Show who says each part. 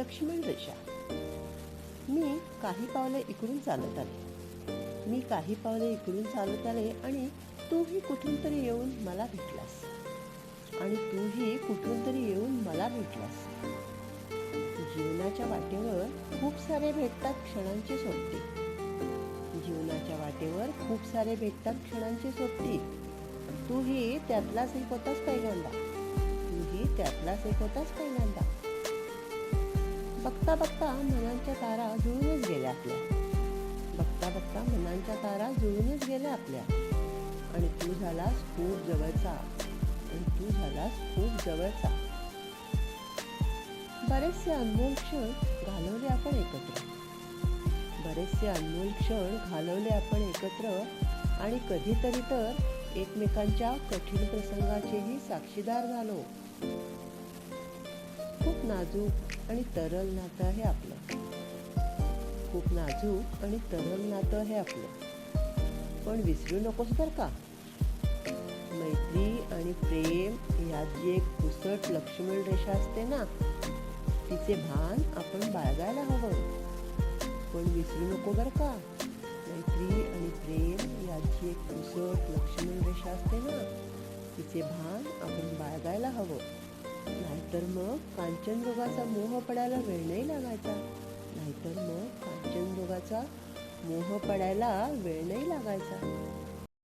Speaker 1: लक्ष्मण रेषा मी काही पावले इकडून चालत आले. मी काही पावले इकडून चालत आले आणि तूही कुठून तरी येऊन मला भेटलास. आणि तूही कुठून तरी येऊन मला भेटलास. जीवनाच्या वाटेवर खूप सारे भेटतात क्षणांची सोबती जीवनाच्या वाटेवर खूप सारे भेटतात क्षणांची सोबती तूही त्यातलाच एक होताच पहिल्यांदा तूही त्यातलाच एक होताच पहिल्यांदा बघता बघता मनांच्या तारा जुळूनच गेल्या आपल्या. बघता बघता मनांच्या तारा जुळूनच गेल्या आपल्या. आणि तू झालास खूप जवळचा. आणि तू झालास खूप जवळचा. बरेचसे अनमोल क्षण घालवले आपण एकत्र. बरेचसे अनमोल क्षण घालवले आपण एकत्र. आणि कधीतरी तर एकमेकांच्या कठीण प्रसंगाचेही साक्षीदार झालो. नाजूक आणि तरल नातं आहे आपलं. खूप नाजूक आणि तरल नातं हे आपलं. पण विसरू नकोस बरं का. मैत्री आणि प्रेम यात जी एक पुसट लक्ष्मण रेषा असते ना तिचे भान आपण बाळगायला हवं. पण विसरू नको बरं का. मैत्री आणि प्रेम याची एक पुसट लक्ष्मण रेषा असते ना तिचे भान आपण बाळगायला हवं. नाहीतर मग कांचनभोगाचा मोह पडायला वेळ नाही लागायचा. नाहीतर मग कांचनभोगाचा मोह पडायला वेळ नाही लागायचा.